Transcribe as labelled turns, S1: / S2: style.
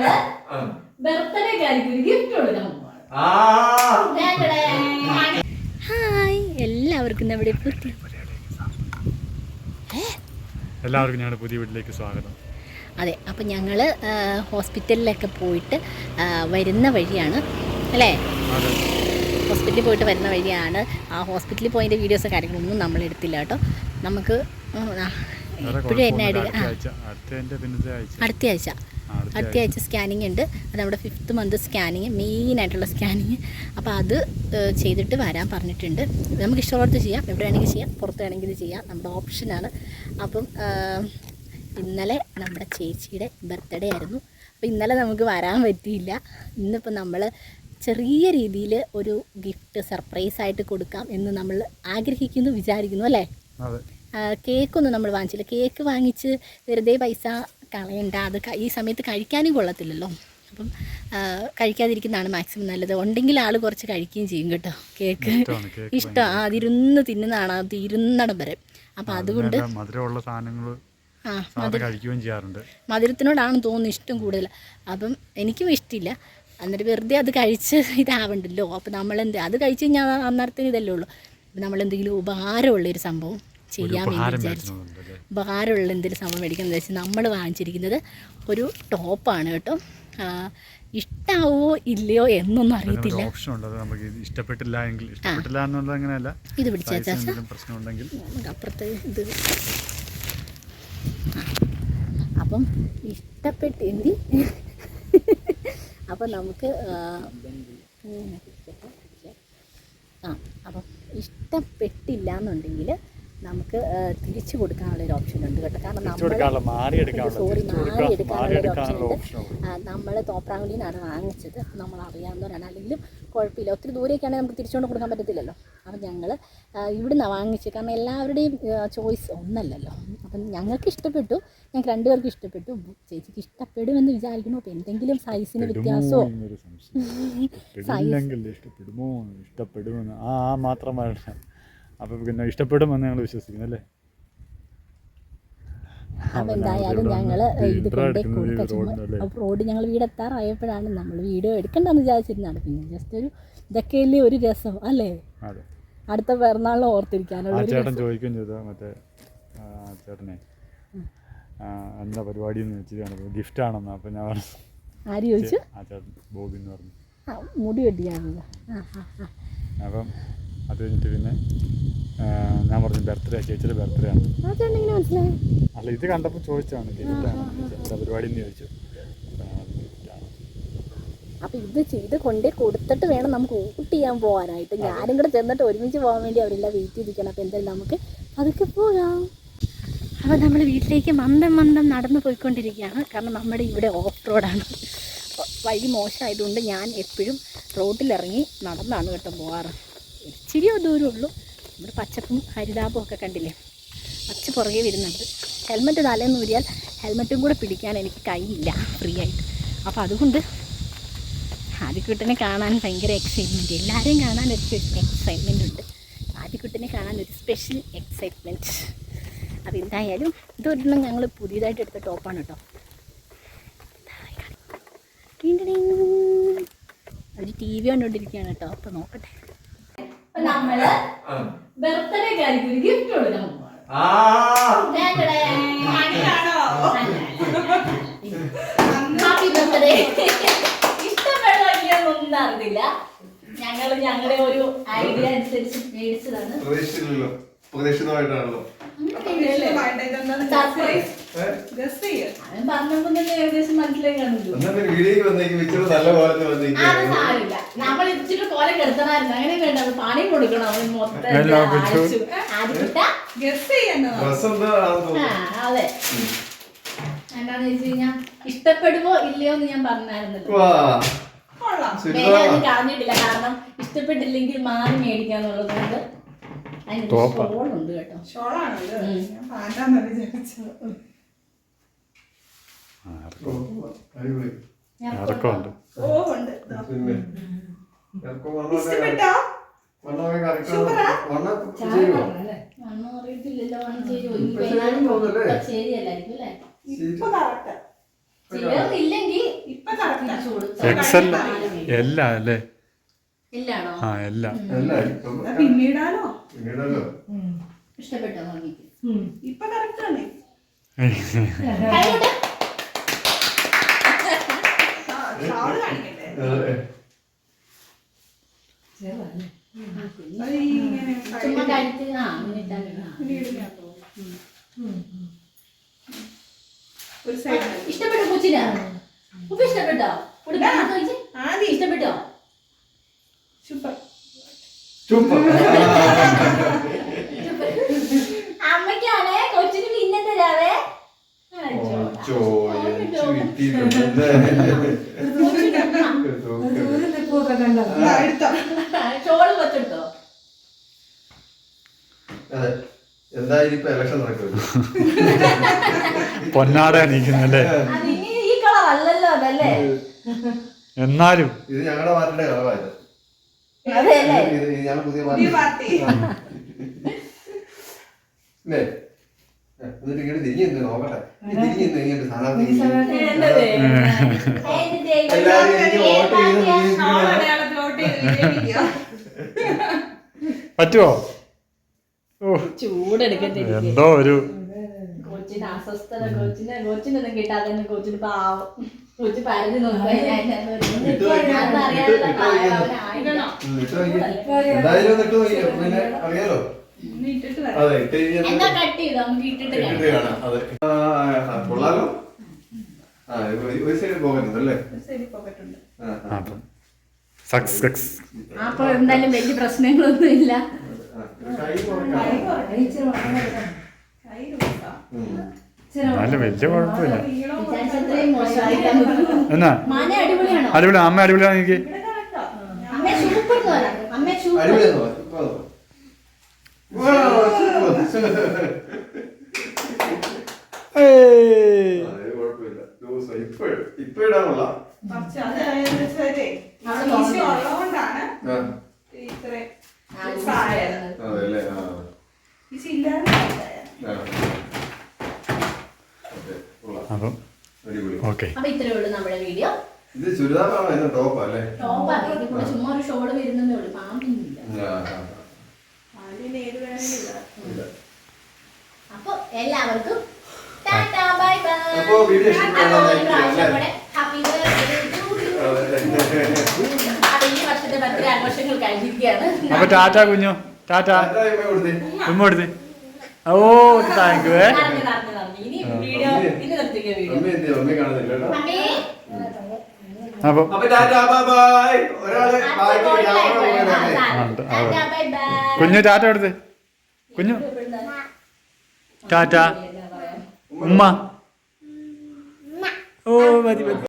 S1: നമ്മൾ.
S2: ബർത്ത്ഡേ ഒരു ഗിഫ്റ്റ് കൊടുക്കാൻ പോവാണ്. ഹായ്. എല്ലാവർക്കും നമ്മുടെ പുതിയ
S3: എല്ലാവർക്കും ഞങ്ങളുടെ പുതിയ വീട്ടിലേക്ക് സ്വാഗതം.
S2: അതെ അപ്പം ഞങ്ങൾ ഹോസ്പിറ്റലിലൊക്കെ പോയിട്ട് വരുന്ന വഴിയാണ് അല്ലേ? ഹോസ്പിറ്റലിൽ പോയിട്ട് വരുന്ന വഴിയാണ്. ആ ഹോസ്പിറ്റലിൽ പോയതിന്റെ വീഡിയോസ് കാര്യങ്ങളൊന്നും നമ്മൾ എടുത്തില്ല കേട്ടോ. നമുക്ക് എപ്പോഴും എന്നെ
S3: അടുത്ത ആഴ്ച.
S2: അടുത്ത ആഴ്ച സ്കാനിങ് ഉണ്ട്. അത് നമ്മുടെ ഫിഫ്ത്ത് മന്ത് സ്കാനിങ് മെയിനായിട്ടുള്ള സ്കാനിങ് അപ്പോൾ അത് ചെയ്തിട്ട് വരാൻ പറഞ്ഞിട്ടുണ്ട്. നമുക്ക് ഇഷ്ടമുള്ളത് ചെയ്യാം. എവിടെ വേണമെങ്കിൽ ചെയ്യാം. പുറത്ത് വേണമെങ്കിൽ ചെയ്യാം. നമ്മുടെ ഓപ്ഷനാണ് അപ്പം ഇന്നലെ നമ്മുടെ ചേച്ചിയുടെ ബർത്ത്ഡേ ആയിരുന്നു. അപ്പോൾ ഇന്നലെ നമുക്ക് വരാൻ പറ്റിയില്ല. ഇന്നിപ്പോൾ നമ്മൾ ചെറിയ രീതിയിൽ ഒരു ഗിഫ്റ്റ് സർപ്രൈസ് ആയിട്ട് കൊടുക്കാം എന്ന് നമ്മൾ ആഗ്രഹിക്കുന്നു വിചാരിക്കുന്നു അല്ലേ? കേക്കൊന്നും നമ്മൾ വാങ്ങിച്ചില്ല. കേക്ക് വാങ്ങിച്ച് വെറുതെ പൈസ കളയണ്ട. അത് ഈ സമയത്ത് കഴിക്കാനും കൊള്ളത്തില്ലല്ലോ. അപ്പം കഴിക്കാതിരിക്കുന്നതാണ് മാക്സിമം നല്ലത്. ഉണ്ടെങ്കിൽ ആൾ കുറച്ച് കഴിക്കുകയും ചെയ്യും കേട്ടോ. കേക്ക്. ഇഷ്ടം. അതിരുന്ന് തിന്നുന്നതാണ്. അത് ഇരുന്നടം വരെ. അപ്പം അതുകൊണ്ട്
S3: മധുരമുള്ള സാധനങ്ങൾ
S2: ആ
S3: കഴിക്കുകയും ചെയ്യാറുണ്ട്.
S2: മധുരത്തിനോടാണ് തോന്നുന്നു ഇഷ്ടം കൂടുതൽ. അപ്പം എനിക്കും ഇഷ്ടമില്ല എന്നിട്ട് വെറുതെ അത് കഴിച്ച് ഇതാവണ്ടല്ലോ. അപ്പം നമ്മളെന്ത് അത് കഴിച്ച് കഴിഞ്ഞാൽ അന്നേരത്തിന് ഇതല്ലേ ഉള്ളൂ. അപ്പം നമ്മളെന്തെങ്കിലും ഉപകാരമുള്ളൊരു സംഭവം. ചെയ്യാൻ വേണ്ടി വിചാരിച്ചു ഉപകാരമുള്ള എന്തെങ്കിലും സംഭവം മേടിക്കുന്നത് വെച്ചാൽ നമ്മൾ വാങ്ങിച്ചിരിക്കുന്നത് ഒരു ടോപ്പാണ് കേട്ടോ. ഇഷ്ടാവോ ഇല്ലയോ എന്നൊന്നും അറിയത്തില്ല.
S3: ഓപ്ഷൻ ഉണ്ട്. നമുക്ക് ഇഷ്ടപ്പെട്ടില്ല എങ്കിൽ ഇഷ്ടപ്പെട്ടില്ല എന്നുള്ളത് അങ്ങനെയല്ല.
S2: ഇത്
S3: പ്രശ്നമുണ്ടെങ്കിൽ
S2: നമുക്ക് ഇത്. അപ്പം ഇഷ്ടപ്പെട്ട് എന്തി അപ്പം നമുക്ക്. ആ അപ്പം ഇഷ്ടപ്പെട്ടില്ല എന്നുണ്ടെങ്കിൽ നമുക്ക് തിരിച്ചു കൊടുക്കാനുള്ള ഒരു ഓപ്ഷൻ ഉണ്ട് കേട്ടോ. കാരണം നമ്മൾ
S3: നിന്നാണ്
S2: സോറി
S3: തിരിച്ചു
S2: മാറി എടുക്കാനുള്ള ഓപ്ഷൻ ഉണ്ട്. നമ്മൾ തോപ്രാങ്കുലിന്നാണ് വാങ്ങിച്ചത്. നമ്മൾ അറിയാവുന്നവരാണ് അല്ലെങ്കിലും കുഴപ്പമില്ല. ഒത്തിരി ദൂരേക്കാണെങ്കിൽ നമുക്ക് തിരിച്ചുകൊണ്ട് കൊടുക്കാൻ പറ്റത്തില്ലല്ലോ. അപ്പം ഞങ്ങൾ ഇവിടുന്നാണ് വാങ്ങിച്ചത്. കാരണം എല്ലാവരുടെയും ചോയ്സ് ഒന്നല്ലല്ലോ. അപ്പം ഞങ്ങൾക്ക് ഇഷ്ടപ്പെട്ടു. ഞങ്ങൾക്ക് രണ്ടുപേർക്കും ഇഷ്ടപ്പെട്ടു. ചേച്ചിക്ക് ഇഷ്ടപ്പെടുമെന്ന് വിചാരിക്കുന്നു. അപ്പോൾ എന്തെങ്കിലും സൈസിന് വ്യത്യാസമോ
S3: സൈസ് ഇഷ്ടപ്പെടുമോ? ഇഷ്ടപ്പെടുമെന്ന് ആ മാത്രമായിട്ട് അപ്പോൾ പിന്നെ ഇഷ്ടപ്പെടുമെന്ന് ഞങ്ങൾ വിശ്വസിക്കുന്നു അല്ലേ?
S2: റോഡ് എന്തായാലും ഞങ്ങൾ ഇത് റോഡ് ഞങ്ങൾ വീടെത്താറായപ്പോഴാണ് നമ്മൾ വീഡിയോ എടുക്കണ്ടെന്ന് വിചാരിച്ചിരുന്നാണ് പിന്നെ ജസ്റ്റ് ഒരു ഇതൊക്കെയല്ലേ ഒരു രസം അല്ലേ? അടുത്ത പിറന്നാളിൽ ഓർത്തിരിക്കാനുള്ള
S3: ചേട്ടൻ ചോദിക്കുകയും ചെയ്തു മറ്റേ ചേട്ടനെ. എന്താ പരിപാടി എന്ന് വെച്ചിട്ടാണ് ഗിഫ്റ്റ് ആണെന്ന് അപ്പം ഞാൻ പറഞ്ഞു.
S2: ആര് ചോദിച്ചു?
S3: ആ ചേട്ടൻ ബോബി എന്ന് പറഞ്ഞു.
S2: മുടി വെട്ടിയാണല്ലോ. ആ ആ ആ.
S3: അപ്പം അത് കഴിഞ്ഞിട്ട് പിന്നെ ആ, ഞാൻ പറഞ്ഞു ബർത്ത്ഡേ ചേച്ചിയുടെ ബർത്ത്ഡേ ആണ്. അല്ല ഇത് കണ്ടപ്പോൾ ആണ് എന്താ പരിപാടി എന്ന് ചോദിച്ചു. അപ്പം
S2: ഇത് ചെയ്ത് കൊണ്ടേ കൊടുത്തിട്ട് വേണം നമുക്ക് ഊട്ട് ചെയ്യാൻ പോകാനായിട്ട്. ഞാനും കൂടെ ചെന്നിട്ട് ഒരുമിച്ച് പോകാൻ വേണ്ടി അവരെല്ലാം വെയിറ്റ് ചെയ്തിരിക്കണം അപ്പൊ എന്തായാലും നമുക്ക് അതൊക്കെ പോകാം. അപ്പോൾ നമ്മൾ വീട്ടിലേക്ക് മന്ദം മന്ദം നടന്നു പോയിക്കൊണ്ടിരിക്കുകയാണ്. കാരണം നമ്മുടെ ഇവിടെ ഓഫ് റോഡാണ്. വഴി മോശമായതുകൊണ്ട് ഞാൻ എപ്പോഴും റോഡിലിറങ്ങി നടന്നാണ് കേട്ടോ പോകാറ്. ഇച്ചിരി ദൂരമുള്ളൂ നമ്മുടെ പച്ചപ്പും ഹരിതാപ്പും ഒക്കെ കണ്ടില്ലേ? പച്ച പുറകെ വരുന്നുണ്ട്. ഹെൽമെറ്റ് തലേന്ന് ഊരിയാൽ ഹെൽമെറ്റും കൂടെ പിടിക്കാൻ എനിക്ക് കൈയില്ല ഫ്രീ ആയിട്ട്. അപ്പോൾ അതുകൊണ്ട് ആദ്യക്കുട്ടനെ കാണാൻ ഭയങ്കര എക്സൈറ്റ്മെന്റ് എല്ലാവരെയും കാണാൻ ഒരു എക്സൈറ്റ്മെന്റ് ഉണ്ട്. ആദ്യക്കുട്ടനെ കാണാൻ ഒരു സ്പെഷ്യൽ എക്സൈറ്റ്മെന്റ് അപ്പോൾ എന്തായാലും ഇതൊരെണ്ണം ഞങ്ങൾ പുതിയതായിട്ട് എടുത്ത ടോപ്പാണ് കേട്ടോ ഒരു ടി വി കണ്ടുകൊണ്ടിരിക്കുകയാണ് കേട്ടോ അപ്പോൾ നോക്കട്ടെ.
S1: നമ്മൾ
S2: ബർത്ത്ഡേ കാര്യം ഒരു ഗിഫ്റ്റ് കൊടുക്കാൻ. ഹാപ്പി ബർത്ത്ഡേ അറിയില്ല ഞങ്ങൾ ഞങ്ങളുടെ ഒരു ഐഡിയ അനുസരിച്ച് മേടിച്ചതാണ്.
S1: പ്രതീക്ഷിച്ചില്ലല്ലോ. പ്രതീക്ഷിതമായിട്ടാണല്ലോ
S2: ഏകദേശം മനസ്സിലായി
S1: വീഡിയോക്ക് വന്നേക്ക് നല്ല വന്നേക്ക്.
S2: നമ്മൾ ഇച്ചിരി കോലം കെടുത്തണമായിരുന്നു. അങ്ങനെ വേണ്ട. അത് പണി കൊടുക്കണം. അവൻ മൊത്തം അതെ. വെച്ച് ഇഷ്ടപ്പെടുമോ ഇല്ലയോ എന്ന് ഞാൻ പറഞ്ഞായിരുന്നല്ലോ. കളഞ്ഞിട്ടില്ല. കാരണം ഇഷ്ടപ്പെട്ടില്ലെങ്കിൽ മാറി മേടിക്കാന്നുള്ളത് കൊണ്ട് അതിന്
S3: ടോപ്പാ.
S2: ഷോളുണ്ട് കേട്ടോ.
S1: അടിപൊളി.
S2: ഞാൻ
S3: ഇറക്കമുണ്ട്
S1: പിന്നെ. ഇറക്കം വണ്ണമൊക്കെ വണ്ണമൊക്കെ കറക്റ്റ് വണ്ണം ചെയ്യുമോ
S2: വണ്ണം അറിയത്തില്ലല്ലോ വണ്ണം ചെയ്യുമോ
S1: ഇപ്പൊ ശരിയാണെന്ന് തോന്നുന്നല്ലേ?
S2: ശരിയല്ലായിരിക്കും അല്ലേ?
S1: ശരി.
S2: ചേർന്നില്ലെങ്കിൽ
S1: ഇപ്പൊ
S2: കൊടുത്തു.
S3: എക്സൽ എല്ലാ അല്ലേ? ആ എല്ലാ
S2: ഇഷ്ടപ്പെട്ടോ മമ്മിക്ക്
S4: ഇപ്പൊ കറക്റ്റ് ആണ്.
S2: ഇഷ്ടപ്പെട്ടോ കൊച്ചിന്? ഉപ്പ് ഇഷ്ടപ്പെട്ടോ? ഇഷ്ടപ്പെട്ടോ?
S4: സൂപ്പർ
S1: ചുമ്മാ.
S2: അമ്മയ്ക്കാണേ കൊച്ചിന് പിന്നെ തരാവേ.
S1: എന്തായാലും ഇപ്പൊ ഇലക്ഷൻ നടക്കുമല്ലോ.
S3: പൊന്നാട നിൽക്കുന്നല്ലേ
S2: അത് ഇനി ഈ കളർ അല്ലല്ലോ അതല്ലേ
S3: എന്നാലും
S1: ഇത് ഞങ്ങളുടെ വാർഡിന്റെ കളവായത്
S2: അതെ അല്ലേ?
S1: ഇത് ഇത് പുതിയ പാർട്ടി. അല്ലേ ആ, എന്നിട്ട് ഇങ്ങോട്ട് തിരിഞ്ഞു നിന്ന് നോക്കട്ടെ. തിരിഞ്ഞു നിന്ന് സ്ഥാനാർത്ഥി? എല്ലാവരും എനിക്ക് വോട്ട് ചെയ്ത്.
S3: പറ്റുമോ. എന്തോ ഒരു
S2: കൊച്ചിന് അസ്വസ്ഥത കൊച്ചിന് കൊച്ചിനൊന്നും കിട്ടാതെ കൊച്ചിന് പാവം. കൊച്ചി
S4: പറഞ്ഞു വരാം.
S1: അതെ ഇട്ട് കഴിഞ്ഞാൽ
S2: കട്ട് ചെയ്തോ? നമുക്ക് ഇട്ടിട്ട്
S1: ഇട്ടിട്ട്
S2: കാണാം
S1: കാണാം. അതെ. കൊള്ളാലോ? ഒരു- സൈഡ്
S3: സക്സസ്
S2: അപ്പൊ എന്തായാലും വലിയ പ്രശ്നങ്ങളൊന്നും ഇല്ല
S3: എന്നാലും വലിയ കുഴപ്പമില്ല. എന്നാ? അടിപൊളി അമ്മ അടിപൊളിയാണ് എനിക്ക്?
S1: ഇപ്പൊ സൂപ്പർ.
S3: അപ്പം ഓക്കെ.
S2: അപ്പൊ ഇത്രേ ഉള്ളൂ നമ്മുടെ വീഡിയോ.
S1: ഇത് ചുരിദാറാണോ ഇത് ടോപ്പ്. അല്ലേ
S2: ടോപ്പ് കൂടെ ചുമ്മാ ഒരു ഷോൾ വരുന്നേ ഉള്ളൂ. അപ്പൊ എല്ലാവർക്കും ടാറ്റാ ബൈ ബൈ.
S1: അപ്പൊ video
S2: happy birthday to you. ഈ വർഷത്തെ ബർത്ത്ഡേ ആഘോഷങ്ങൾ കഴിഞ്ഞിരിക്കുകയാണ്
S3: അപ്പൊ ടാറ്റ കുഞ്ഞു ടാറ്റാ.
S1: കൊടുത്തേ?
S3: ഉമ്മ ഓ താങ്ക് യു.
S2: ഇനി വീഡിയോ
S3: അപ്പം കുഞ്ഞു ടാറ്റ എടുത്ത് കുഞ്ഞു. ടാറ്റ. ഉമ്മ. ഓ മതി മതി.